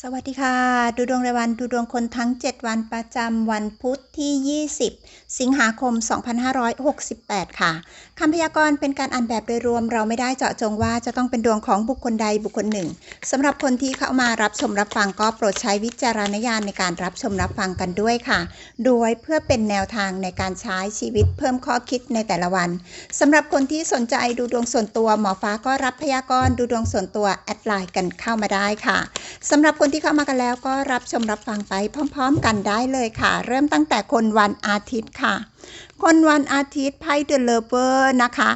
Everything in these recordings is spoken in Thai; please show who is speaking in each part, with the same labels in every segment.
Speaker 1: สวัสดีค่ะ ดูดวงรายวันดูดวงคนทั้ง 7 วันประจำวันพุธที่ 20 สิงหาคม 2568 ค่ะคำพยากรณ์เป็นการอ่านแบบโดยรวมเราไม่ได้เจาะจงว่าจะต้องเป็นดวงของบุคคลใดบุคคลหนึ่งสำหรับคนที่เข้ามารับชมรับฟังก็โปรดใช้วิจารณญาณในการรับชมรับฟังกันด้วยค่ะ โดยเพื่อเป็นแนวทางในการใช้ชีวิตเพิ่มข้อคิดในแต่ละวันสำหรับคนที่สนใจดูดวงส่วนตัวหมอฟ้าก็รับพยากรณ์ดูดวงส่วนตัวแอดไลน์กันเข้ามาได้ค่ะสำหรับคนที่เข้ามากันแล้วก็รับชมรับฟังไปพร้อม ๆ กันได้เลยค่ะ เริ่มตั้งแต่คนวันอาทิตย์ค่ะ คนวันอาทิตย์ไพ่เดอะเลเวอร์นะคะ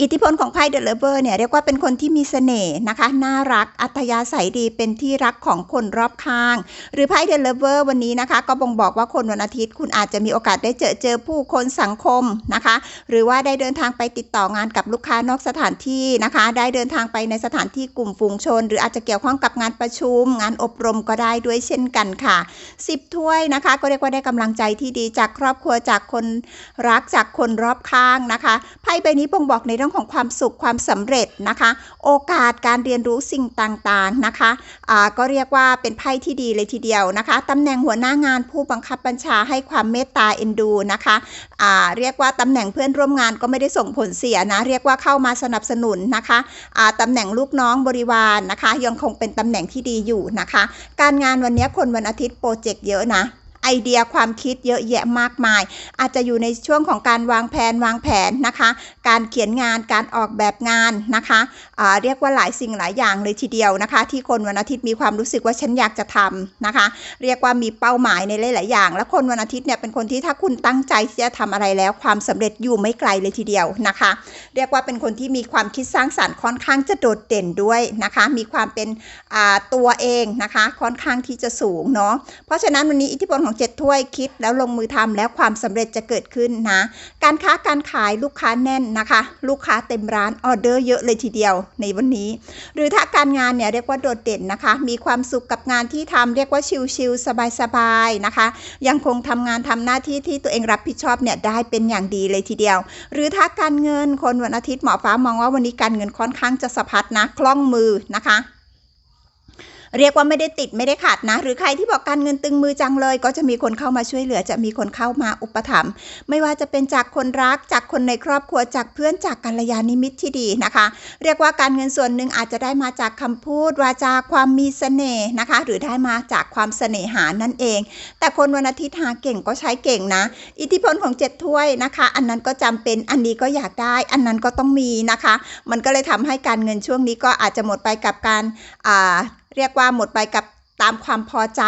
Speaker 1: อิทธิพลของไพ่เดอะเลเวอร์เนี่ยเรียกว่าเป็นคนที่มีเสน่ห์นะคะ น่ารักอัธยาศัยดีเป็นที่รักของคนรอบข้าง หรือไพ่เดอะเลเวอร์วันนี้นะคะ ก็บ่งบอกว่าคนวันอาทิตย์ คุณอาจจะมีโอกาสได้เจอเจอผู้คนสังคมนะคะ หรือว่าได้เดินทางไปติดต่องานกับลูกค้านอกสถานที่นะคะ ได้เดินทางไปในสถานที่กลุ่มฝูงชน หรืออาจจะเกี่ยวข้องกับงานประชุม งานอบรมก็ได้ด้วยเช่นกันค่ะ 10 ถ้วยนะคะ ก็เรียกว่าได้กำลังใจที่ดีจากครอบครัวจากคนรักจากคนรอบข้างนะคะไพ่ใบนี้บ่งบอกในรื่องของความสุขความสำเร็จนะคะ โอกาสการเรียนรู้สิ่งต่างๆนะคะอ่าก็เรียกว่าเป็นไพ่ที่ดีเลยทีเดียวนะคะตำแหน่งหัวหน้างานผู้บังคับบัญชาให้ความเมตตาเอ็นดูนะคะอ่าเรียกว่าตำแหน่งเพื่อนร่วมงานก็ไม่ได้ส่งผลเสียนะ เรียกว่าเข้ามาสนับสนุนนะคะอ่าตำแหน่งลูกน้องบริวารนะคะ ยังคงเป็นตำแหน่งที่ดีอยู่นะคะ การงานวันนี้คนวันอาทิตย์โปรเจกต์เยอะนะไอเดียความคิดเยอะแยะมากมาย อาจจะอยู่ในช่วงของการวางแผนวางแผนนะคะ การเขียนงานการออกแบบงานนะคะอ่าเรียกว่าหลายสิ่งหลายอย่างเลยทีเดียวนะคะ ที่คนวันอาทิตย์มีความรู้สึกว่าฉันอยากจะทำนะคะ เรียกว่ามีเป้าหมายในหลาย ๆ อย่าง และคนวันอาทิตย์เนี่ยเป็นคนที่ถ้าคุณตั้งใจที่จะทำอะไรแล้ว ความสำเร็จอยู่ไม่ไกลเลยทีเดียวนะคะ เรียกว่าเป็นคนที่มีความคิดสร้างสรรค์ค่อนข้างจะโดดเด่นด้วยนะคะ มีความเป็นตัวเองนะคะ ค่อนข้างที่จะสูงเนาะเพราะฉะนั้นวันนี้อิทธิพลของเจ็ดถ้วยคิดแล้วลงมือทำแล้วความสำเร็จจะเกิดขึ้นนะการค้าการขายลูกค้าแน่นนะคะ ลูกค้าเต็มร้านออเดอร์เยอะเลยทีเดียวในวันนี้ หรือถ้าการงานเนี่ยเรียกว่าโดดเด่นนะคะ มีความสุขกับงานที่ทำเรียกว่าชิลๆสบายๆนะคะ ยังคงทำงานทำหน้าที่ที่ตัวเองรับผิดชอบเนี่ยได้เป็นอย่างดีเลยทีเดียว หรือถ้าการเงินคนวันอาทิตย์หมอฟ้ามองว่าวันนี้การเงินค่อนข้างจะสะพัดนะคล่องมือนะคะ เรียกว่าไม่ได้ติดไม่ได้ขาดนะ หรือใครที่บอกการเงินตึงมือจังเลย ก็จะมีคนเข้ามาช่วยเหลือ จะมีคนเข้ามาอุปถัมภ์ไม่ว่าจะเป็นจากคนรักจากคนในครอบครัวจากเพื่อนจากกัลยาณมิตรที่ดีนะคะ เรียกว่าการเงินส่วนหนึ่งอาจจะได้มาจากคำพูดวาจาความมีเสน่ห์นะคะ หรือได้มาจากความเสน่หานั่นเอง แต่คนวันอาทิตย์หาเก่งก็ใช้เก่งนะ อิทธิพลของเจ็ดถ้วยนะคะ อันนั้นก็จำเป็นอันนี้ก็อยากได้ อันนั้นก็ต้องมีนะคะ มันก็เลยทำให้การเงินช่วงนี้ก็อาจจะหมดไปกับการอ่า เรียกว่าหมดไปกับ ตามความพอใจ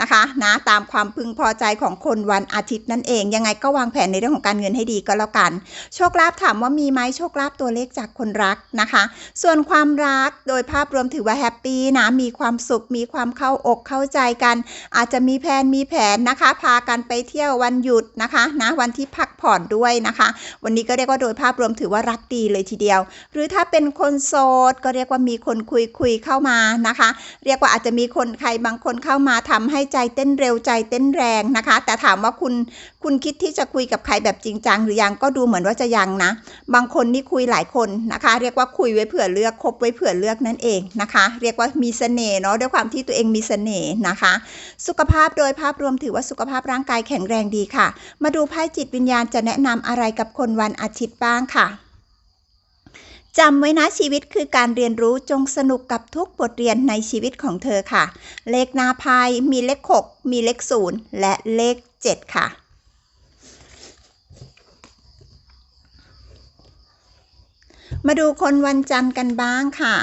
Speaker 1: นะคะนะตามความพึงพอใจของคนวันอาทิตย์นั่นเอง ยังไงก็วางแผนในเรื่องของการเงินให้ดีก็แล้วกัน โชคลาภถามว่ามีไหมโชคลาภตัวเลขจากคนรักนะคะ ส่วนความรักโดยภาพรวมถือว่าแฮปปี้นะมีความสุขมีความเข้าอกเข้าใจกัน อาจจะมีแผนมีแผนนะคะ พากันไปเที่ยววันหยุดนะคะนะวันที่พักผ่อนด้วยนะคะ วันนี้ก็เรียกว่าโดยภาพรวมถือว่ารักดีเลยทีเดียว หรือถ้าเป็นคนโสดก็เรียกว่ามีคนคุยคุยเข้ามานะคะ เรียกว่าอาจจะมีคนใครบางคนเข้ามาทำให้ใจเต้นเร็วใจเต้นแรงนะคะ แต่ถามว่าคุณคุณคิดที่จะคุยกับใครแบบจริงจังหรือยังก็ดูเหมือนว่าจะยังนะ บางคนนี่คุยหลายคนนะคะ เรียกว่าคุยไว้เผื่อเลือกคบไว้เผื่อเลือกนั่นเองนะคะ เรียกว่ามีเสน่ห์เนาะด้วยความที่ตัวเองมีเสน่ห์นะคะ สุขภาพโดยภาพรวมถือว่าสุขภาพร่างกายแข็งแรงดีค่ะ มาดูไพ่จิตวิญญาณจะแนะนำอะไรกับคนวันอาทิตย์บ้างค่ะ จำไว้นะชีวิตคือการเรียนรู้จงสนุกกับทุกบทเรียนในชีวิตของเธอค่ะ เลขหนาพายมีเลข 6 มีเลข 0 และเลข 7 ค่ะ มาดูคนวันจันทร์กันบ้างค่ะ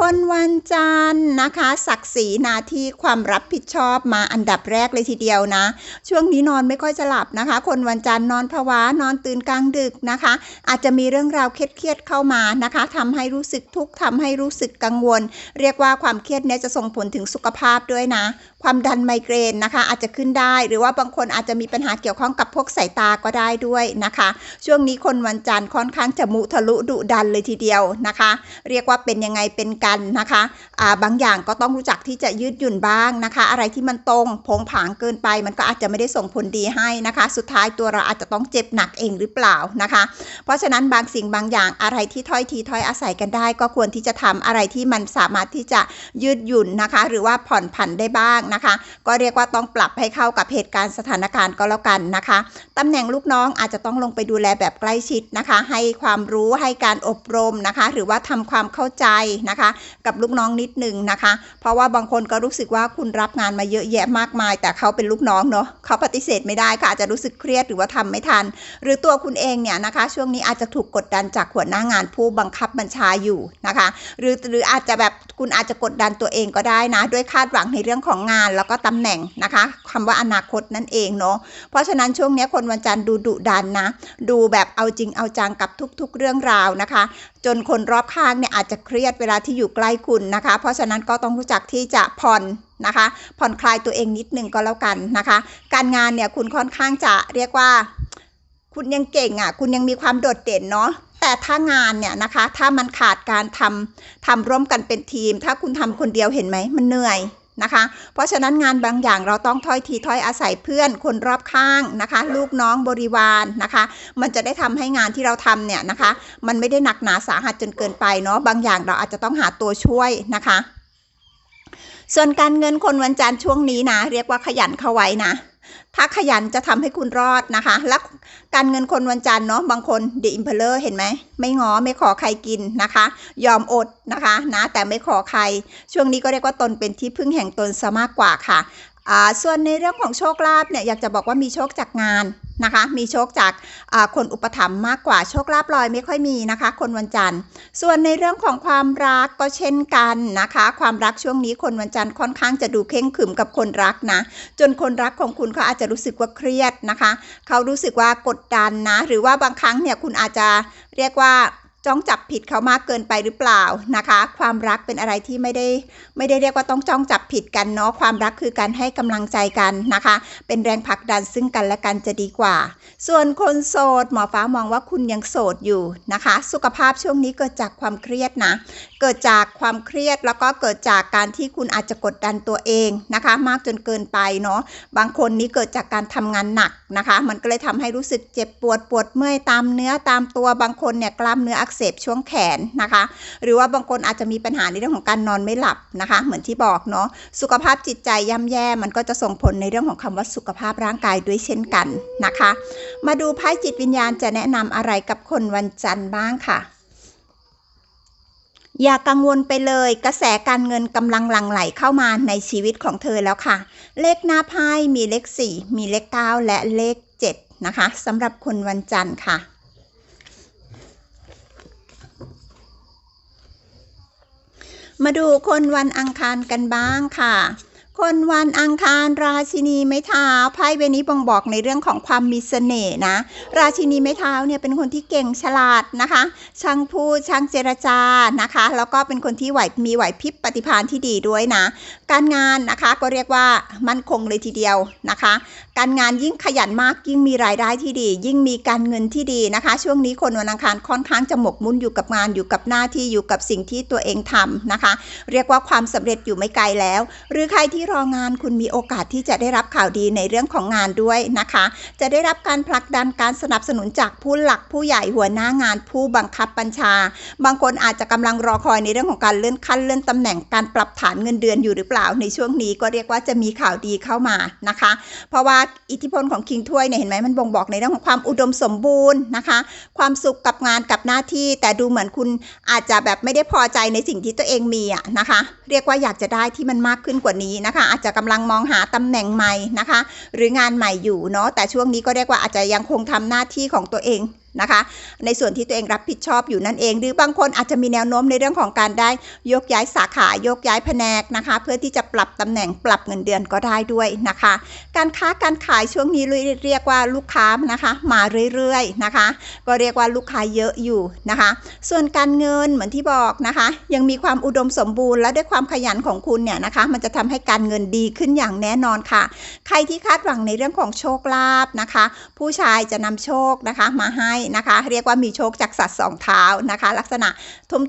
Speaker 1: คนวันจันทร์นะคะ ศักดิ์ศรีนาที่ความรับผิดชอบมาอันดับแรกเลยทีเดียวนะ ช่วงนี้นอนไม่ค่อยจะหลับนะคะ คนวันจันทร์นอนผวานอนตื่นกลางดึกนะคะ อาจจะมีเรื่องราวเครียดๆเข้ามานะคะทำให้รู้สึกทุกข์ทำให้รู้สึกกังวล เรียกว่าความเครียดเนี้ยจะส่งผลถึงสุขภาพด้วยนะ ความดันไมเกรนนะคะ อาจจะขึ้นได้ หรือว่าบางคนอาจจะมีปัญหาเกี่ยวข้องกับพวกสายตาก็ได้ด้วยนะคะ ช่วงนี้คนวันจันทร์ค่อนข้างจะมุทะลุดุดันเลยทีเดียวนะคะ เรียกว่าเป็นยังไงเป็นกันนะคะอ่าบางอย่างก็ต้องรู้จักที่จะยืดหยุ่นบ้างนะคะ อะไรที่มันตรงโผงผางเกินไป มันก็อาจจะไม่ได้ส่งผลดีให้นะคะ สุดท้ายตัวเราอาจจะต้องเจ็บหนักเองหรือเปล่านะคะ เพราะฉะนั้นบางสิ่งบางอย่างอะไรที่ถ้อยทีถ้อยอาศัยกันได้ ก็ควรที่จะทำอะไรที่มันสามารถที่จะยืดหยุ่นนะคะ หรือว่าผ่อนผันได้บ้างนะคะ ก็เรียกว่าต้องปรับให้เข้ากับเหตุการณ์สถานการณ์ก็แล้วกันนะคะตำแหน่งลูกน้องอาจจะต้องลงไปดูแลแบบใกล้ชิดนะคะ ให้ความรู้ให้การอบรมนะคะ หรือว่าทำความเข้าใจนะคะกับลูกน้องนิดนึงนะคะ เพราะว่าบางคนก็รู้สึกว่าคุณรับงานมาเยอะแยะมากมาย แต่เขาเป็นลูกน้องเนาะเขาปฏิเสธไม่ได้ค่ะอาจจะรู้สึกเครียดหรือว่าทำไม่ทัน หรือตัวคุณเองเนี่ยนะคะ ช่วงนี้อาจจะถูกกดดันจากหัวหน้างานผู้บังคับบัญชาอยู่นะคะ หรือหรืออาจจะแบบคุณอาจจะกดดันตัวเองก็ได้นะ ด้วยคาดหวังในเรื่องของงานแล้วก็ตำแหน่งนะคะคำว่าอนาคตนั่นเองเนาะเพราะฉะนั้นช่วงนี้คนวันจันทร์ดูดุดันนะ ดูแบบเอาจริงเอาจังกับทุกๆเรื่องราวนะคะ จนคนรอบข้างเนี่ยอาจจะเครียดเวลาที่อยู่ใกล้คุณนะคะ เพราะฉะนั้นก็ต้องรู้จักที่จะผ่อนนะคะ ผ่อนคลายตัวเองนิดนึงก็แล้วกันนะคะ การงานเนี่ยคุณค่อนข้างจะเรียกว่า คุณยังเก่งอะ คุณยังมีความโดดเด่นเนาะแต่ถ้างานเนี่ยนะคะ ถ้ามันขาดการทำทำร่วมกันเป็นทีม ถ้าคุณทำคนเดียวเห็นไหมมันเหนื่อย นะคะ เพราะฉะนั้นงานบางอย่างเราต้องถ้อยทีถ้อยอาศัยเพื่อนคนรอบข้างนะคะ ลูกน้องบริวารนะคะ มันจะได้ทำให้งานที่เราทำเนี่ยนะคะ มันไม่ได้หนักหนาสาหัสจนเกินไปเนาะบางอย่างเราอาจจะต้องหาตัวช่วยนะคะ ส่วนการเงินคนวันจันทร์ช่วงนี้นะ เรียกว่าขยันเข้าไว้นะ ถ้าขยันจะทำให้คุณรอดนะคะ และการเงินคนวันจันทร์เนาะบางคนเดอิมเพลเลอร์เห็นไหม ไม่ง้อไม่ขอใครกินนะคะ ยอมอดนะคะนะแต่ไม่ขอใคร ช่วงนี้ก็เรียกว่าตนเป็นที่พึ่งแห่งตนซะมากกว่าค่ะอ่าส่วนในเรื่องของโชคลาภเนี่ยอยากจะบอกว่ามีโชคจากงาน นะคะ มีโชคจากคนอุปถัมภ์มากกว่าโชคลาภลอยไม่ค่อยมีนะคะ คนวันจันทร์ ส่วนในเรื่องของความรักก็เช่นกันนะคะ ความรักช่วงนี้คนวันจันทร์ค่อนข้างจะดูเข่งขึมกับคนรักนะ จนคนรักของคุณเขาอาจจะรู้สึกว่าเครียดนะคะ เขารู้สึกว่ากดดันนะ หรือว่าบางครั้งเนี่ยคุณอาจจะเรียกว่า จ้องจับผิดเขามากเกินไปหรือเปล่านะคะ ความรักเป็นอะไรที่ไม่ได้ไม่ได้เรียกว่าต้องจ้องจับผิดกันเนาะความรักคือการให้กำลังใจกันนะคะ เป็นแรงผลักดันซึ่งกันและกันจะดีกว่า ส่วนคนโสดหมอฟ้ามองว่าคุณยังโสดอยู่นะคะ สุขภาพช่วงนี้เกิดจากความเครียดนะเกิดจากความเครียดแล้วก็เกิดจากการที่คุณอาจจะกดดันตัวเองนะคะ มากจนเกินไปเนาะบางคนนี้เกิดจากการทำงานหนักนะคะ มันก็เลยทำให้รู้สึกเจ็บปวดปวดเมื่อยตามเนื้อตามตัวบางคนเนี่ยกล้ามเนื้ออักเสบช่วงแขนนะคะ หรือว่าบางคนอาจจะมีปัญหาในเรื่องของการนอนไม่หลับนะคะ เหมือนที่บอกเนาะสุขภาพจิตใจย่ำแย่มันก็จะส่งผลในเรื่องของคำว่าสุขภาพร่างกายด้วยเช่นกันนะคะ มาดูไพ่จิตวิญญาณจะแนะนำอะไรกับคนวันจันทร์บ้างค่ะอย่ากังวลไปเลยกระแสการเงินกำลังหลั่งไหลเข้ามาในชีวิตของเธอแล้วค่ะ เลขหน้าไพ่มีเลข 4 มีเลข 9 และเลข 7 นะคะสำหรับคนวันจันทร์ค่ะ มาดูคนวันอังคารกันบ้างค่ะ คนวันอังคารราชินีไม้เท้าไพ่ใบนี้บ่งบอกในเรื่องของความมีเสน่ห์นะ ราชินีไม้เท้าเนี่ยเป็นคนที่เก่งฉลาดนะคะ ช่างพูดช่างเจรจานะคะ แล้วก็เป็นคนที่ไหวมีไหวพริบปฏิภาณที่ดีด้วยนะการงานนะคะก็เรียกว่ามั่นคงเลยทีเดียวนะคะ การงานยิ่งขยันมากยิ่งมีรายได้ที่ดี ยิ่งมีการเงินที่ดีนะคะ ช่วงนี้คนวันอังคารค่อนข้างจะหมกมุ่นอยู่กับงานอยู่กับหน้าที่อยู่กับสิ่งที่ตัวเองทำนะคะ เรียกว่าความสำเร็จอยู่ไม่ไกลแล้ว หรือใครที่รองานคุณมีโอกาสที่จะได้รับข่าวดีในเรื่องของงานด้วยนะคะ จะได้รับการผลักดันการสนับสนุนจากผู้หลักผู้ใหญ่หัวหน้างาน ผู้บังคับบัญชา บางคนอาจจะกำลังรอคอยในเรื่องของการเลื่อนขั้นเลื่อนตำแหน่งการปรับฐานเงินเดือนอยู่หรือเปล่าในช่วงนี้ก็เรียกว่าจะมีข่าวดีเข้ามานะคะ เพราะว่าอิทธิพลของคิงถ้วยเนี่ยเห็นไหมมันบ่งบอกในเรื่องของความอุดมสมบูรณ์นะคะ ความสุขกับงานกับหน้าที่ แต่ดูเหมือนคุณอาจจะแบบไม่ได้พอใจในสิ่งที่ตัวเองมีอะนะคะ เรียกว่าอยากจะได้ที่มันมากขึ้นกว่านี้นะคะ อาจจะกำลังมองหาตำแหน่งใหม่นะคะ หรืองานใหม่อยู่เนาะแต่ช่วงนี้ก็เรียกว่าอาจจะยังคงทำหน้าที่ของตัวเอง นะคะ ในส่วนที่ตัวเองรับผิดชอบอยู่นั่นเอง หรือบางคนอาจจะมีแนวโน้มในเรื่องของการได้ยกย้ายสาขาโยกย้ายแผนกนะคะ เพื่อที่จะปรับตำแหน่งปรับเงินเดือนก็ได้ด้วยนะคะ การค้าการขายช่วงนี้เรียกว่าลูกค้านะคะ มาเรื่อยๆนะคะ ก็เรียกว่าลูกค้าเยอะอยู่นะคะ ส่วนการเงินเหมือนที่บอกนะคะ ยังมีความอุดมสมบูรณ์และด้วยความขยันของคุณเนี่ยนะคะ มันจะทำให้การเงินดีขึ้นอย่างแน่นอนค่ะ ใครที่คาดหวังในเรื่องของโชคลาภนะคะ ผู้ชายจะนำโชคนะคะมาให้นะคะ เรียกว่ามีโชคจากสัตว์สองเท้านะคะ ลักษณะ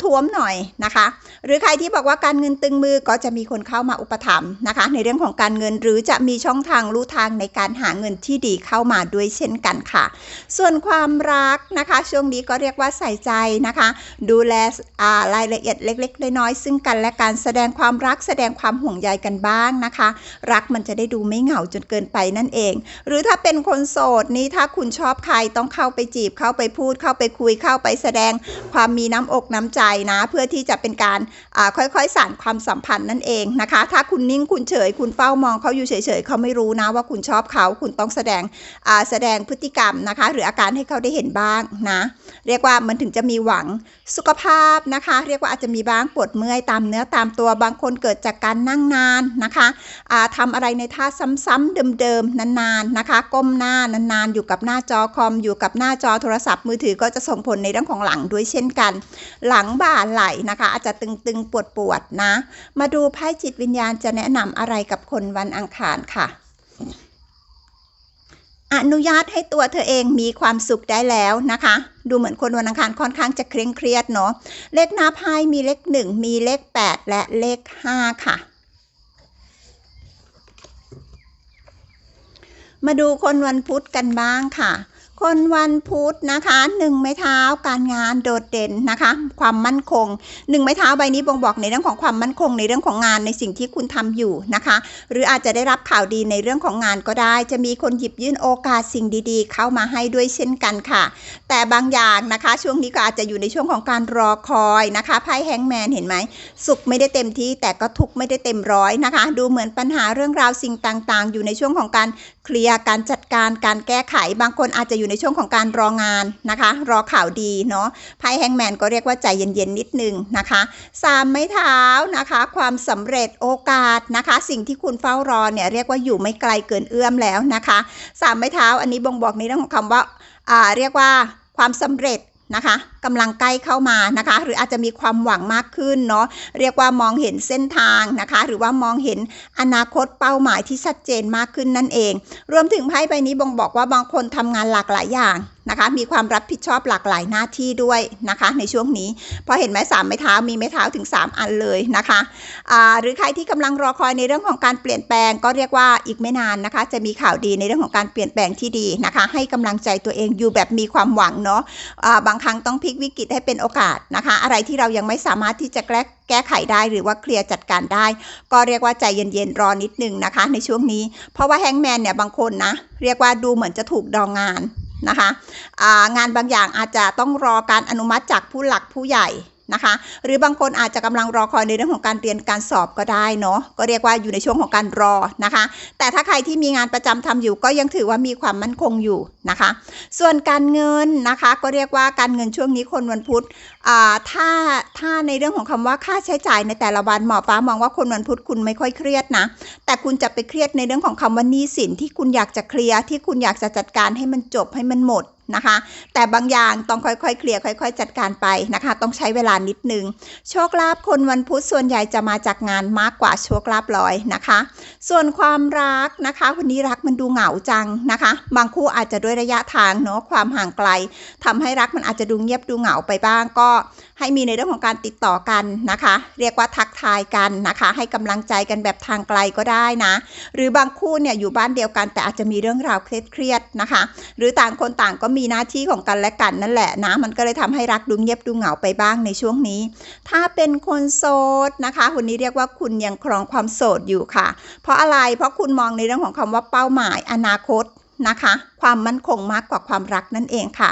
Speaker 1: ท้วมๆหน่อยนะคะ หรือใครที่บอกว่าการเงินตึงมือก็จะมีคนเข้ามาอุปถัมภ์นะคะ ในเรื่องของการเงินหรือจะมีช่องทางลู่ทางในการหาเงินที่ดีเข้ามาด้วยเช่นกันค่ะ ส่วนความรักนะคะ ช่วงนี้ก็เรียกว่าใส่ใจนะคะ ดูแลรายละเอียดเล็ก ๆ น้อยๆซึ่งกันและการแสดงความรักแสดงความห่วงใยกันบ้างนะคะ รักมันจะได้ดูไม่เหงาจนเกินไปนั่นเอง หรือถ้าเป็นคนโสดนี่ถ้าคุณชอบใครต้องเข้าไปจีบเขาาไปพูดเข้าไปคุยเข้าไปแสดงความมีน้ำอกน้ำใจนะ เพื่อที่จะเป็นการค่อยๆสานความสัมพันธ์นั่นเองนะคะ ถ้าคุณนิ่งคุณเฉย คุณเฝ้ามองเขาอยู่เฉยๆเขาไม่รู้นะว่าคุณชอบเขาคุณต้องแสดงแสดงพฤติกรรมนะคะ หรืออาการให้เขาได้เห็นบ้างนะ เรียกว่ามันถึงจะมีหวังสุขภาพนะคะ เรียกว่าอาจจะมีบ้างปวดเมื่อยตามเนื้อตามตัวบางคนเกิดจากการนั่งนานนะคะอ่าทำอะไรในท่าซ้ำๆเดิมๆนานๆนะคะ ก้มหน้านานๆ อยู่กับหน้าจอคอมอยู่กับหน้าจอโทรศัพท์มือถือก็จะส่งผลในเรื่องของหลังด้วยเช่นกัน หลังบ่าไหล่นะคะ อาจจะตึงๆปวดๆนะ มาดูไพ่จิตวิญญาณจะแนะนำอะไรกับคนวันอังคารค่ะอนุญาตให้ตัวเธอเองมีความสุขได้แล้วนะคะ ดูเหมือนคนวันอังคารค่อนข้างจะเคร่งเครียดเนาะเลขหน้าไพ่มีเลขหนึ่งมีเลขแปดและเลขห้าค่ะ มาดูคนวันพุธกันบ้างค่ะ คนวันพุธนะคะหนึ่งไม้เท้าการงานโดดเด่นนะคะ ความมั่นคงหนึ่งไม้เท้าใบนี้บ่งบอกในเรื่องของความมั่นคงในเรื่องของงานในสิ่งที่คุณทำอยู่นะคะ หรืออาจจะได้รับข่าวดีในเรื่องของงานก็ได้ จะมีคนหยิบยื่นโอกาสสิ่งดีๆ เข้ามาให้ด้วยเช่นกันค่ะ แต่บางอย่างนะคะ ช่วงนี้ก็อาจจะอยู่ในช่วงของการรอคอยนะคะไพ่แฮงแมนเห็นไหมสุขไม่ได้เต็มที่ แต่ก็ทุกไม่ได้เต็มร้อยนะคะ ดูเหมือนปัญหาเรื่องราวสิ่งต่างๆ อยู่ในช่วงของการเคลียร์การจัดการการแก้ไขบางคนอาจจะอยู่ในช่วงของการรองานนะคะ รอข่าวดีเนาะไพ่แฮงแมนก็เรียกว่าใจเย็นๆนิดนึงนะคะสามไม้เท้านะคะ ความสำเร็จโอกาสนะคะ สิ่งที่คุณเฝ้ารอเนี่ยเรียกว่าอยู่ไม่ไกลเกินเอื้อมแล้วนะคะสามไม้เท้าอันนี้บ่งบอกในเรื่องของคำว่าอ่าเรียกว่าความสำเร็จนะคะ กำลังใกล้เข้ามานะคะ หรืออาจจะมีความหวังมากขึ้นเนาะเรียกว่ามองเห็นเส้นทางนะคะ หรือว่ามองเห็นอนาคตเป้าหมายที่ชัดเจนมากขึ้นนั่นเอง รวมถึงไพ่ใบนี้บ่งบอกว่าบางคนทำงานหลากหลายอย่างนะคะมีความรับผิดชอบหลากหลายหน้าที่ด้วยนะคะ ในช่วงนี้พราะเห็นไหมสามไม้เท้ามีไม้เท้าถึง 3 อันเลยนะคะหรือใครที่กำลังรอคอยในเรื่องของการเปลี่ยนแปลง ก็เรียกว่าอีกไม่นานนะคะ จะมีข่าวดีในเรื่องของการเปลี่ยนแปลงที่ดีนะคะ ให้กำลังใจตัวเองอยู่แบบมีความหวังเนาะอ่าบางครั้งต้องพลิกวิกฤตให้เป็นโอกาสนะคะ อะไรที่เรายังไม่สามารถที่จะแก้แก้ไขได้หรือว่าเคลียร์จัดการได้ ก็เรียกว่าใจเย็นๆรอนิดนึงนะคะ ในช่วงนี้ เพราะว่าแฮงแมนเนี่ยบางคนนะ เรียกว่าดูเหมือนจะถูกดองงานนะคะะงานบางอย่างอาจจะต้องรอการอนุมัติจากผู้หลักผู้ใหญ่ นะคะ หรือบางคนอาจจะกำลังรอคอยในเรื่องของการเรียนการสอบก็ได้เนาะก็เรียกว่าอยู่ในช่วงของการรอนะคะ แต่ถ้าใครที่มีงานประจำทำอยู่ก็ยังถือว่ามีความมั่นคงอยู่นะคะ ส่วนการเงินนะคะก็เรียกว่าการเงินช่วงนี้คนวันพุธอ่าถ้าถ้าในเรื่องของคำว่าค่าใช้จ่ายในแต่ละวันหมอฟ้ามองว่าคนวันพุธคุณไม่ค่อยเครียดนะแต่คุณจะไปเครียดในเรื่องของคำว่าหนี้สินที่คุณอยากจะเคลียร์ที่คุณอยากจะจัดการให้มันจบให้มันหมด นะคะ แต่บางอย่างต้องค่อยๆ เคลียร์ค่อย ๆ จัดการไปนะคะ ต้องใช้เวลานิดนึง โชคลาภคนวันพุธส่วนใหญ่จะมาจากงานมากกว่าโชคลาภลอยนะคะ ส่วนความรักนะคะ วันนี้รักมันดูเหงาจังนะคะ บางคู่อาจจะด้วยระยะทางเนาะความห่างไกลทำให้รักมันอาจจะดูเงียบดูเหงาไปบ้างก็ให้มีในเรื่องของการติดต่อกันนะคะ เรียกว่าทักทายกันนะคะ ให้กำลังใจกันแบบทางไกลก็ได้นะ หรือบางคู่เนี่ยอยู่บ้านเดียวกันแต่อาจจะมีเรื่องราวเครียดๆนะคะ หรือต่างคนต่างก็มีหน้าที่ของกันและกันนั่นแหละนะ มันก็เลยทำให้รักดูเงียบดูเหงาไปบ้างในช่วงนี้ ถ้าเป็นคนโสดนะคะวันนี้เรียกว่าคุณยังครองความโสดอยู่ค่ะ เพราะอะไรเพราะคุณมองในเรื่องของคำว่าเป้าหมายอนาคต นะคะ ความมั่นคงมากกว่าความรักนั่นเองค่ะ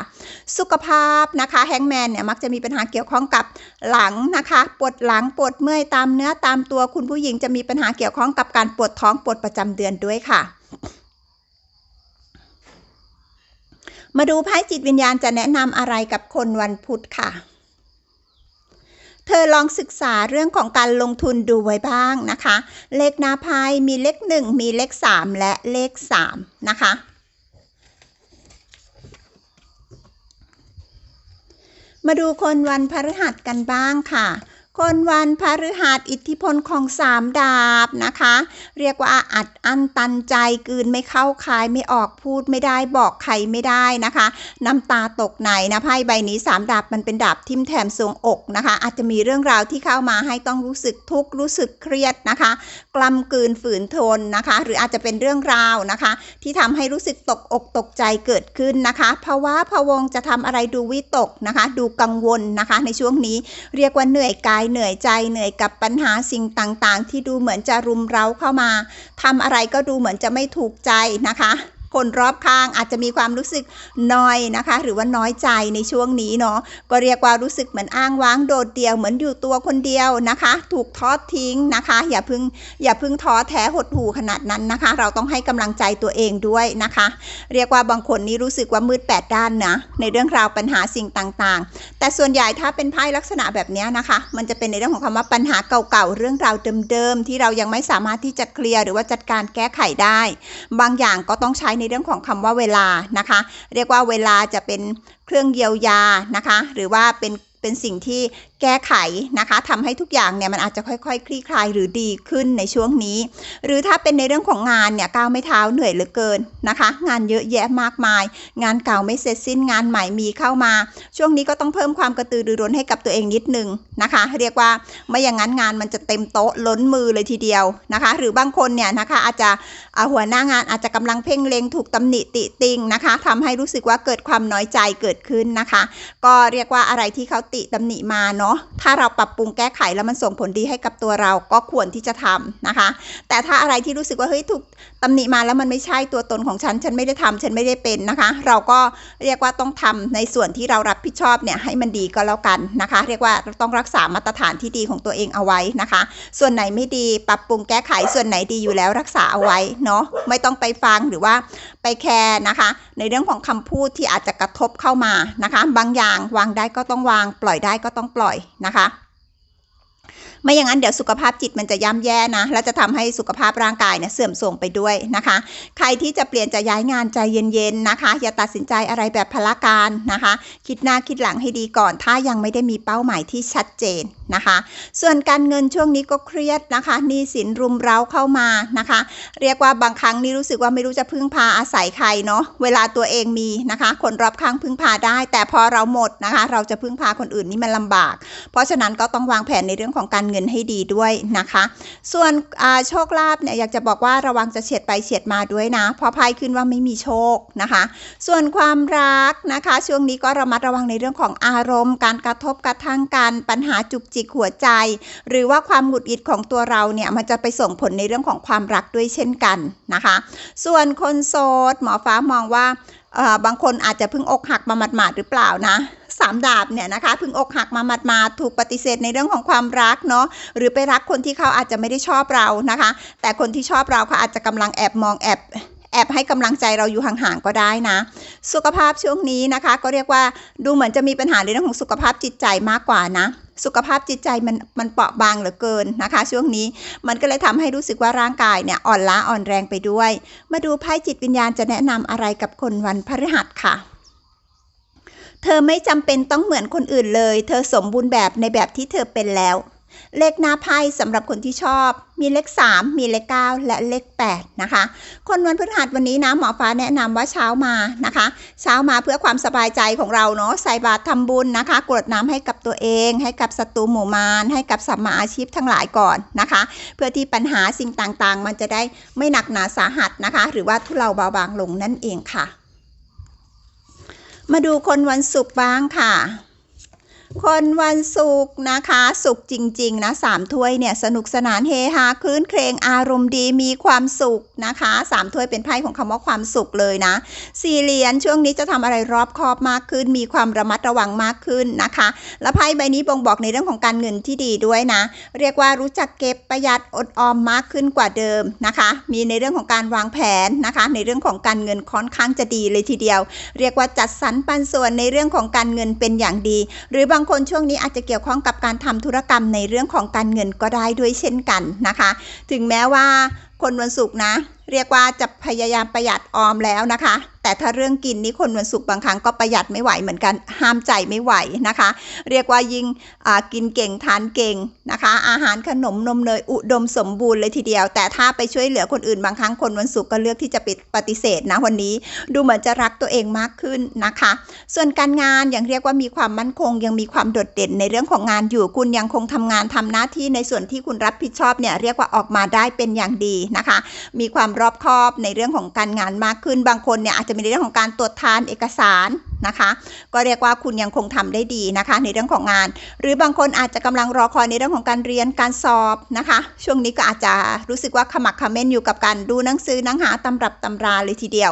Speaker 1: สุขภาพนะคะแฮงแมนเนี่ยมักจะมีปัญหาเกี่ยวข้องกับหลังนะคะปวดหลังปวดเมื่อยตามเนื้อตามตัวคุณผู้หญิงจะมีปัญหาเกี่ยวข้องกับการปวดท้องปวดประจำเดือนด้วยค่ะมาดูไพ่จิตวิญญาณจะแนะนำอะไรกับคนวันพุธค่ะ เธอลองศึกษาเรื่องของการลงทุนดูไว้บ้างนะคะ เลขหน้าไพ่มีเลขหนึ่งมีเลขสามและเลขสามนะคะ มาดูคนวันพฤหัสกันบ้างค่ะ คนวันพฤหัสอิทธิพลของสามดาบนะคะ เรียกว่าอัดอั้นตันใจกืนไม่เข้าคายไม่ออกพูดไม่ได้บอกใครไม่ได้นะคะ น้ำตาตกในนะไพ่ใบนี้สามดาบมันเป็นดาบทิ่มแถมทรงอกนะคะ อาจจะมีเรื่องราวที่เข้ามาให้ต้องรู้สึกทุกข์รู้สึกเครียดนะคะ กลำกลืนฝืนทนนะคะ หรืออาจจะเป็นเรื่องราวนะคะ ที่ทำให้รู้สึกตกอกตกใจเกิดขึ้นนะคะภาวะพะวงจะทำอะไรดูวิตกนะคะ ดูกังวลนะคะ ในช่วงนี้เรียกว่าเหนื่อยกายเหนื่อยใจเหนื่อยกับปัญหาสิ่งต่างๆ ที่ดูเหมือนจะรุมเร้าเข้ามาทำอะไรก็ดูเหมือนจะไม่ถูกใจนะคะ คนรอบข้างอาจจะมีความรู้สึกน้อยนะคะ หรือว่าน้อยใจในช่วงนี้เนาะก็เรียกว่ารู้สึกเหมือนอ้างว้างโดดเดี่ยวเหมือนอยู่ตัวคนเดียวนะคะ ถูกทอดทิ้งนะคะ อย่าพึ่งอย่าพึ่งท้อแท้หดหู่ขนาดนั้นนะคะ เราต้องให้กำลังใจตัวเองด้วยนะคะ เรียกว่าบางคนนี่รู้สึกว่ามืดแปดด้านนะในเรื่องราวปัญหาสิ่งต่างๆ แต่ส่วนใหญ่ถ้าเป็นไพ่ลักษณะแบบนี้นะคะ มันจะเป็นในเรื่องของคำว่าปัญหาเก่าๆเรื่องราวเดิมๆที่เรายังไม่สามารถที่จะเคลียร์หรือว่าจัดการแก้ไขได้ บางอย่างก็ต้องใช้ในเรื่องของคำว่าเวลานะคะ เรียกว่าเวลาจะเป็นเครื่องเยียวยานะคะ หรือว่าเป็นเป็นสิ่งที่ แก้ไขนะคะทำให้ทุกอย่างเนี่ยมันอาจจะค่อยๆคคลี่คลายหรือดีขึ้นในช่วงนี้ หรือถ้าเป็นในเรื่องของงานเนี่ยก้าวไม่เท้าเหนื่อยเหลือเกินนะคะ งานเยอะแยะมากมาย งานเก่าไม่เสร็จสิ้นงานใหม่มีเข้ามา ช่วงนี้ก็ต้องเพิ่มความกระตือรือร้นให้กับตัวเองนิดนึงนะคะ เรียกว่าไม่อย่างนั้นงานมันจะเต็มโต๊ะล้นมือเลยทีเดียวนะคะ หรือบางคนเนี่ยนะคะอาจจะหัวหน้างานอาจจะกำลังเพ่งเล็งถูกตำหนิติติงนะคะทำให้รู้สึกว่าเกิดความน้อยใจเกิดขึ้นนะคะ ก็เรียกว่าอะไรที่เขาติตำหนิมาเนาะถ้าเราปรับปรุงแก้ไขแล้วมันส่งผลดีให้กับตัวเราก็ควรที่จะทำนะคะ แต่ถ้าอะไรที่รู้สึกว่าเฮ้ยถูกตำหนิมาแล้วมันไม่ใช่ตัวตนของฉัน ฉันไม่ได้ทำฉันไม่ได้เป็นนะคะ เราก็เรียกว่าต้องทำในส่วนที่เรารับผิดชอบเนี่ยให้มันดีก็แล้วกันนะคะ เรียกว่าต้องรักษามาตรฐานที่ดีของตัวเองเอาไว้นะคะ ส่วนไหนไม่ดีปรับปรุงแก้ไขส่วนไหนดีอยู่แล้วรักษาเอาไว้เนาะไม่ต้องไปฟังหรือว่า ไปแคร์นะคะ ในเรื่องของคำพูดที่อาจจะกระทบเข้ามานะคะ บางอย่างวางได้ก็ต้องวาง ปล่อยได้ก็ต้องปล่อยนะคะไม่อย่างนั้นเดี๋ยวสุขภาพจิตมันจะย่ำแย่นะและจะทำให้สุขภาพร่างกายเนี่ยเสื่อมโทรมไปด้วยนะคะ ใครที่จะเปลี่ยนจะย้ายงานใจเย็นๆนะคะ อย่าตัดสินใจอะไรแบบพละการนะคะ คิดหน้าคิดหลังให้ดีก่อน ถ้ายังไม่ได้มีเป้าหมายที่ชัดเจนนะคะ ส่วนการเงินช่วงนี้ก็เครียดนะคะหนี้สินรุมเร้าเข้ามานะคะ เรียกว่าบางครั้งนี่รู้สึกว่าไม่รู้จะพึ่งพาอาศัยใครเนาะเวลาตัวเองมีนะคะ คนรอบข้างพึ่งพาได้ แต่พอเราหมดนะคะ เราจะพึ่งพาคนอื่นนี่มันลำบาก เพราะฉะนั้นก็ต้องวางแผนในเรื่องของการเงินให้ดีด้วยนะคะ ส่วนโชคลาภเนี่ยอยากจะบอกว่าระวังจะเฉียดไปเฉียดมาด้วยนะเพราะไพ่ขึ้นว่าไม่มีโชคนะคะ ส่วนความรักนะคะ ช่วงนี้ก็ระมัดระวังในเรื่องของอารมณ์ การกระทบกระทั่งกันปัญหาจุกจิกหัวใจ หรือว่าความหงุดหงิดของตัวเราเนี่ยมันจะไปส่งผลในเรื่องของความรักด้วยเช่นกันนะคะ ส่วนคนโสดหมอฟ้ามองว่าบางคนอาจจะเพิ่งอกหักมาหมาดๆหรือเปล่านะสามดาบเนี่ยนะคะเพิ่งอกหักมาหมาดๆถูกปฏิเสธในเรื่องของความรักเนาะหรือไปรักคนที่เขาอาจจะไม่ได้ชอบเรานะคะ แต่คนที่ชอบเราเขาอาจจะกำลังแอบมองแอบแอบให้กำลังใจเราอยู่ห่างๆก็ได้นะ สุขภาพช่วงนี้นะคะ ก็เรียกว่าดูเหมือนจะมีปัญหาในเรื่องของสุขภาพจิตใจมากกว่านะ สุขภาพจิตใจมันมันเปราะบางเหลือเกินนะคะ ช่วงนี้มันก็เลยทำให้รู้สึกว่าร่างกายเนี่ยอ่อนล้าอ่อนแรงไปด้วย มาดูไพ่จิตวิญญาณจะแนะนำอะไรกับคนวันพฤหัสค่ะ เธอไม่จำเป็นต้องเหมือนคนอื่นเลย เธอสมบูรณ์แบบในแบบที่เธอเป็นแล้ว เลขหน้าไพ่สำหรับคนที่ชอบ มีเลข 3 มีเลข 9 และเลข 8 นะคะ คนวันพฤหัสวันนี้นะหมอฟ้าแนะนำว่าเช้ามานะคะ เช้ามาเพื่อความสบายใจของเราเนาะใส่บาตรทำบุญนะคะกรวดน้ำให้กับตัวเอง ให้กับศัตรูหมู่มารให้กับสัมมาอาชีพทั้งหลายก่อนนะคะ เพื่อที่ปัญหาสิ่งต่างๆ มันจะได้ไม่หนักหนาสาหัสนะคะ หรือว่าทุเลาเบาบางลงนั่นเองค่ะ มาดูคนวันศุกร์บ้างค่ะ คนวันศุกร์นะคะสุขจริง ๆ นะสามถ้วยเนี่ยสนุกสนานเฮฮาคลื่นเครงอารมณ์ดีมีความสุขนะคะสามถ้วยเป็นไพ่ของคำว่าความสุขเลยนะสี่เหรียญช่วงนี้จะทำอะไรรอบคอบมากขึ้น มีความระมัดระวังมากขึ้นนะคะ และไพ่ใบนี้บ่งบอกในเรื่องของการเงินที่ดีด้วยนะ เรียกว่ารู้จักเก็บประหยัดอดออมมากขึ้นกว่าเดิมนะคะ มีในเรื่องของการวางแผนนะคะ ในเรื่องของการเงินค่อนข้างจะดีเลยทีเดียว เรียกว่าจัดสรรปันส่วนในเรื่องของการเงินเป็นอย่างดี หรือบางางคนช่วงนี้อาจจะเกี่ยวข้องกับการทำธุรกรรมในเรื่องของการเงินก็ได้ด้วยเช่นกันนะคะ ถึงแม้ว่าคนวันศุกร์นะเรียกว่าจะพยายามประหยัดออมแล้วนะคะ แต่ถ้าเรื่องกินนี่คนวันศุกร์บางครั้งก็ประหยัดไม่ไหวเหมือนกันห้ามใจไม่ไหวนะคะ เรียกว่ายิ่งอ่ากินเก่งทานเก่งนะคะ อาหารขนมนมเนยอุดมสมบูรณ์เลยทีเดียว แต่ถ้าไปช่วยเหลือคนอื่นบางครั้งคนวันศุกร์ก็เลือกที่จะปิดปฏิเสธนะวันนี้ ดูเหมือนจะรักตัวเองมากขึ้นนะคะ ส่วนการงานยังเรียกว่ามีความมั่นคง ยังมีความโดดเด่นในเรื่องของงานอยู่คุณยังคงทำงานทำหน้าที่ในส่วนที่คุณรับผิดชอบเนี่ยเรียกว่าออกมาได้เป็นอย่างดีนะคะ มีความรอบคอบในเรื่องของการงานมากขึ้น บางคนเนี่ยอาจจะมีในเรื่องของการตรวจทานเอกสารนะคะ ก็เรียกว่าคุณยังคงทำได้ดีนะคะ ในเรื่องของงาน หรือบางคนอาจจะกำลังรอคอยในเรื่องของการเรียนการสอบนะคะ ช่วงนี้ก็อาจจะรู้สึกว่าขมักขม้นอยู่กับการดูหนังสือหนังหาตำรับตำราเลยทีเดียว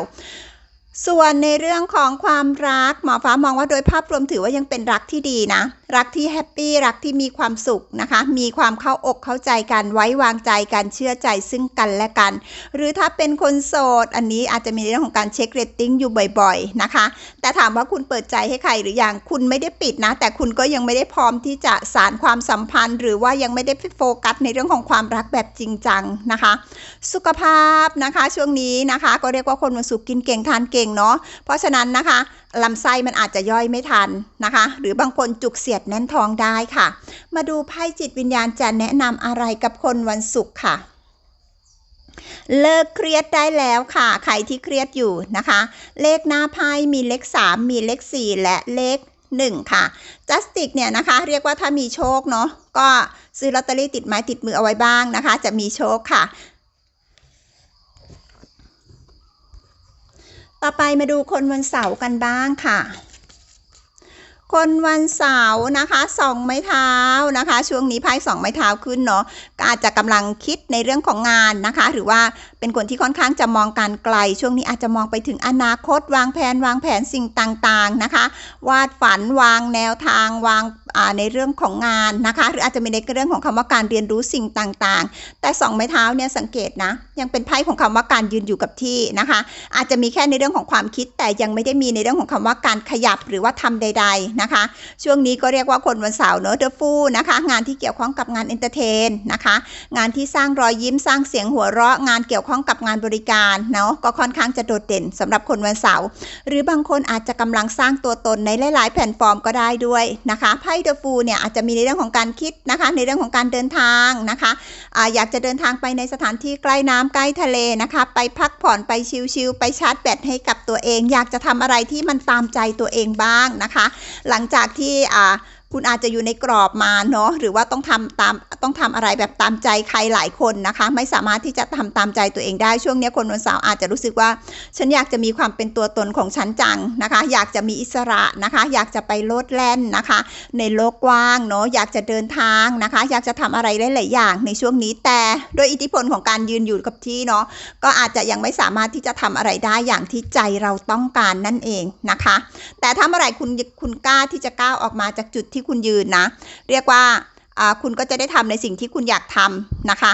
Speaker 1: ส่วนในเรื่องของความรักหมอฟ้ามองว่าโดยภาพรวมถือว่ายังเป็นรักที่ดีนะ รักที่แฮปปี้รักที่มีความสุขนะคะ มีความเข้าอกเข้าใจกันไว้วางใจกันเชื่อใจซึ่งกันและกัน หรือถ้าเป็นคนโสด อันนี้อาจจะมีเรื่องของการเช็คเรตติ้งอยู่บ่อยๆนะคะ แต่ถามว่าคุณเปิดใจให้ใครหรือยังคุณไม่ได้ปิดนะ แต่คุณก็ยังไม่ได้พร้อมที่จะสารความสัมพันธ์ หรือว่ายังไม่ได้โฟกัสในเรื่องของความรักแบบจริงจังนะคะ สุขภาพนะคะ ช่วงนี้นะคะ ก็เรียกว่าคนวันศุกกินเก่งทานเก่งเนาะเพราะฉะนั้นนะคะลำไส้มันอาจจะย่อยไม่ทันนะคะ หรือบางคนจุกเสียดแน่นท้องได้ค่ะ มาดูไพ่จิตวิญญาณจะแนะนำอะไรกับคนวันศุกร์ค่ะเลิกเครียดได้แล้วค่ะ ใครที่เครียดอยู่นะคะ เลขหน้าไพ่มีเลข 3 มีเลข 4 และเลข 1 ค่ะจัสติกเนี่ยนะคะ เรียกว่าถ้ามีโชคเนาะก็ซื้อลอตเตอรี่ติดไม้ติดมือเอาไว้บ้างนะคะ จะมีโชคค่ะ ต่อไปมาดูคนวันเสาร์กันบ้างค่ะ คนวันเสาร์นะคะสองไม้เท้านะคะ ช่วงนี้ไพ่สองไม้เท้าขึ้นเนาะอาจจะกำลังคิดในเรื่องของงานนะคะ หรือว่าเป็นคนที่ค่อนข้างจะมองการไกล ช่วงนี้อาจจะมองไปถึงอนาคต วางแผนวางแผนสิ่งต่างๆนะคะ วาดฝันวางแนวทางวางในเรื่องของงานนะคะ หรืออาจจะมีในเรื่องของคำว่าการเรียนรู้สิ่งต่างๆ แต่สองไม้เท้าเนี่ยสังเกตนะยังเป็นไพ่ของคำว่าการยืนอยู่กับที่นะคะ อาจจะมีแค่ในเรื่องของความคิดแต่ยังไม่ได้มีในเรื่องของคำว่าการขยับหรือว่าทำใด ๆนะคะ ช่วงนี้ก็เรียกว่าคนวันเสาร์เนอะเดอฟูนะคะ งานที่เกี่ยวข้องกับงานเอนเตอร์เทนนะคะ งานที่สร้างรอยยิ้มสร้างเสียงหัวเราะ งานเกี่ยวข้องกับงานบริการเนาะก็ค่อนข้างจะโดดเด่นสำหรับคนวันเสาร์หรือบางคนอาจจะกำลังสร้างตัวตนในหลาย ๆ แพลตฟอร์มก็ได้ด้วยนะคะไพ่เดอฟูเนี่ยอาจจะมีในเรื่องของการคิดนะคะ ในเรื่องของการเดินทางนะคะอะอยากจะเดินทางไปในสถานที่ใกล้น้ำใกล้ทะเลนะคะ ไปพักผ่อนไปชิลๆไปชาร์จแบตให้กับตัวเอง อยากจะทำอะไรที่มันตามใจตัวเองบ้างนะคะหลังจากที่อ่า คุณอาจจะอยู่ในกรอบมาเนาะหรือว่าต้องทำตามต้องทำอะไรแบบตามใจใครหลายคนนะคะ ไม่สามารถที่จะทำตามใจตัวเองได้ช่วงนี้คนวันเสาร์อาจจะรู้สึกว่า ฉันอยากจะมีความเป็นตัวตนของฉันจังนะคะ อยากจะมีอิสระนะคะ อยากจะไปโลดแล่นนะคะ ในโลกกว้างเนาะอยากจะเดินทางนะคะ อยากจะทำอะไรหลายๆอย่างในช่วงนี้แต่โดยอิทธิพลของการยืนอยู่กับที่เนาะก็อาจจะยังไม่สามารถที่จะทำอะไรได้อย่างที่ใจเราต้องการนั่นเองนะคะ แต่ถ้าเมื่อไหร่คุณคุณกล้าที่จะก้าวออกมาจากจุดที่คุณยืนนะ เรียกว่าคุณก็จะได้ทำในสิ่งที่คุณอยากทำนะคะ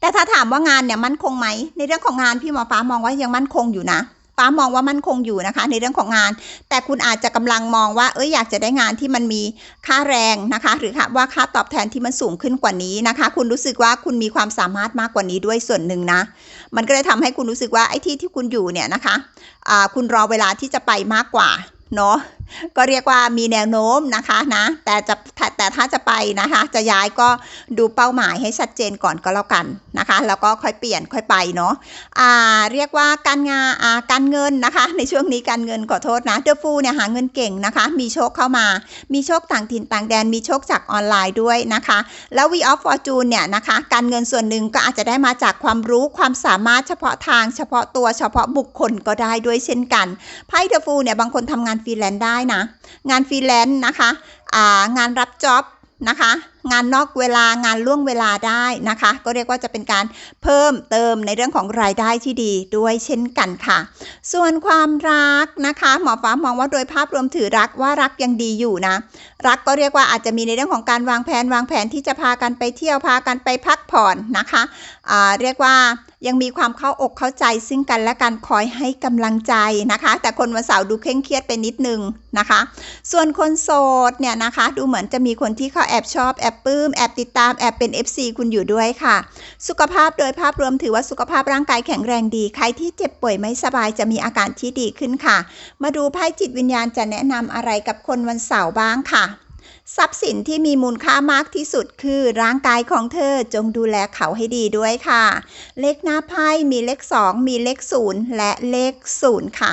Speaker 1: แต่ถ้าถามว่างานเนี่ยมั่นคงไหมในเรื่องของงานพี่หมอฟ้ามองว่ายังมั่นคงอยู่นะฟ้ามองว่ามั่นคงอยู่นะคะ ในเรื่องของงาน แต่คุณอาจจะกำลังมองว่าเอ้ยอยากจะได้งานที่มันมีค่าแรงนะคะ หรือว่าค่าตอบแทนที่มันสูงขึ้นกว่านี้นะคะ คุณรู้สึกว่าคุณมีความสามารถมากกว่านี้ด้วยส่วนหนึ่งนะ มันก็เลยทำให้คุณรู้สึกว่าไอ้ที่ที่คุณอยู่เนี่ยนะคะะคุณรอเวลาที่จะไปมากกว่าเนาะก็เรียกว่ามีแนวโน้มนะคะนะแต่จะแต่ถ้าจะไปนะคะ จะย้ายก็ดูเป้าหมายให้ชัดเจนก่อนก็แล้วกันนะคะ แล้วก็ค่อยเปลี่ยนค่อยไปเนาะอ่าเรียกว่าการงานอ่าการเงินนะคะ ในช่วงนี้การเงินขอโทษนะเดอฟูเนี่ยหาเงินเก่งนะคะ มีโชคเข้ามา มีโชคต่างถิ่นต่างแดนมีโชคจากออนไลน์ด้วยนะคะ แล้ว V of Fortune เนี่ยนะคะการเงินส่วนหนึ่งก็อาจจะได้มาจากความรู้ความสามารถเฉพาะทางเฉพาะตัวเฉพาะบุคคลก็ได้ด้วยเช่นกันไพ่เดอฟูเนี่ยบางคนทำงานฟรีแลนซ์ได้นะ งานฟรีแลนซ์นะคะงานรับจ็อบนะคะ งานนอกเวลางานล่วงเวลาได้นะคะ ก็เรียกว่าจะเป็นการเพิ่มเติมในเรื่องของรายได้ที่ดีด้วยเช่นกันค่ะ ส่วนความรักนะคะหมอฟ้ามองว่าโดยภาพรวมถือรักว่ารักยังดีอยู่นะ รักก็เรียกว่าอาจจะมีในเรื่องของการวางแผนวางแผนที่จะพากันไปเที่ยวพากันไปพักผ่อนนะคะะเรียกว่ายังมีความเข้าอกเข้าใจซึ่งกันและกันคอยให้กำลังใจนะคะ แต่คนวันเสาร์ดูเคร่งเครียดไปนิดนึงนะคะ ส่วนคนโสดเนี่ยนะคะ ดูเหมือนจะมีคนที่เขาแอบชอบแอบอบปลื้มแอบติดตามแอบเป็น FC คุณอยู่ด้วยค่ะ สุขภาพโดยภาพรวมถือว่าสุขภาพร่างกายแข็งแรงดี ใครที่เจ็บป่วยไม่สบายจะมีอาการที่ดีขึ้นค่ะ มาดูไพ่จิตวิญญาณจะแนะนำอะไรกับคนวันเสาร์บ้างค่ะทรัพย์สินที่มีมูลค่ามากที่สุดคือร่างกายของเธอจงดูแลเขาให้ดีด้วยค่ะ เลขหน้าไพ่มีเลข 2 มีเลข 0 และเลข 0 ค่ะ